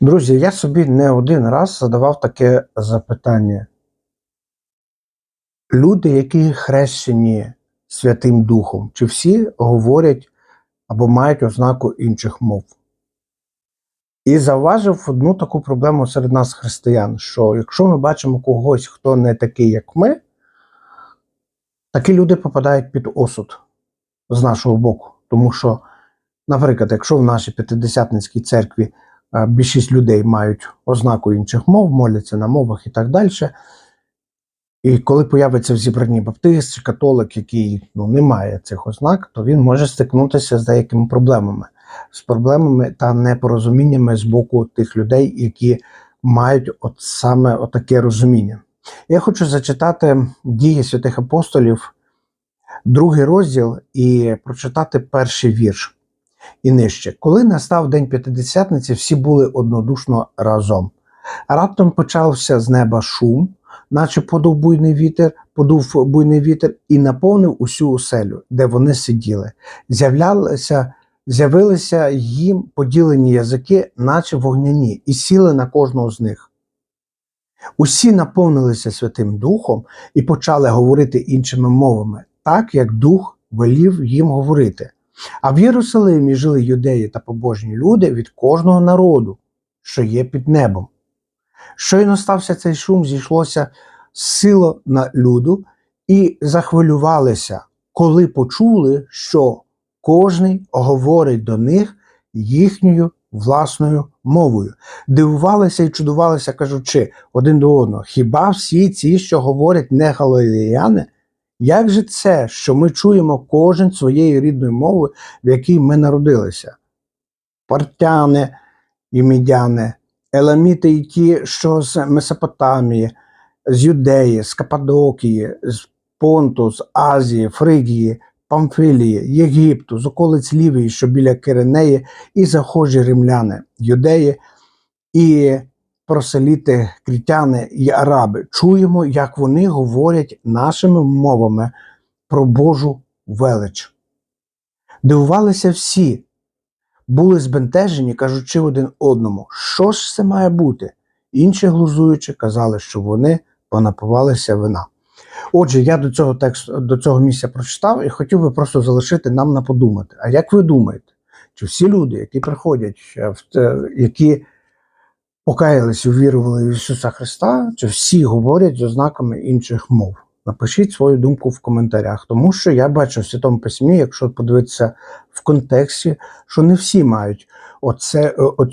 Друзі, я собі не один раз задавав таке запитання. Люди, які хрещені Святим Духом, чи всі говорять або мають ознаку інших мов? І завважив одну таку проблему серед нас, християн, що якщо ми бачимо когось, хто не такий, як ми, такі люди попадають під осуд з нашого боку. Тому що, наприклад, якщо в нашій п'ятидесятницькій церкві більшість людей мають ознаку інших мов, моляться на мовах і так далі. І коли появиться в зібранні баптист чи католик, який ну, не має цих ознак, то він може стикнутися з деякими проблемами, з проблемами та непорозуміннями з боку тих людей, які мають от саме отаке розуміння. Я хочу зачитати дії святих апостолів, другий розділ, і прочитати перший вірш і нижче. Коли настав день п'ятидесятниці, всі були однодушно разом. Раптом почався з неба шум, наче подув буйний вітер, подув буйний вітер і наповнив усю оселю, де вони сиділи. З'являлися, з'явилися їм поділені язики, наче вогняні, і сіли на кожного з них. Усі наповнилися Святим Духом і почали говорити іншими мовами, так як Дух велів їм говорити. А в Єрусалимі жили юдеї та побожні люди від кожного народу, що є під небом. Щойно стався цей шум, зійшлося сило на люду і захвилювалися, коли почули, що кожний говорить до них їхньою власною мовою. Дивувалися і чудувалися, кажучи один до одного: хіба всі ці, що говорять не галилеяни? Як же це, що ми чуємо кожен своєю рідною мовою, в якій ми народилися? Партяни і мідяни, еламіти і ті, що з Месопотамії, з Юдеї, з Кападокії, з Понту, з Азії, Фригії, Памфилії, Єгипту, з околиць Лівії, що біля Киринеї, і захожі римляни, юдеї і проселіти, крітяни і араби. Чуємо, як вони говорять нашими мовами про Божу велич. Дивувалися всі, були збентежені, кажучи один одному, що ж це має бути. Інші глузуючи казали, що вони понапивалися вина. Отже, я до цього тексту до цього місця прочитав і хотів би просто залишити нам на подумати. А як ви думаєте, чи всі люди, які приходять, е, які покаялись, увірували в Ісуса Христа, чи всі говорять з ознаками інших мов? Напишіть свою думку в коментарях, тому що я бачу в Святому Письмі, якщо подивитися в контексті, що не всі мають оце, е, оцю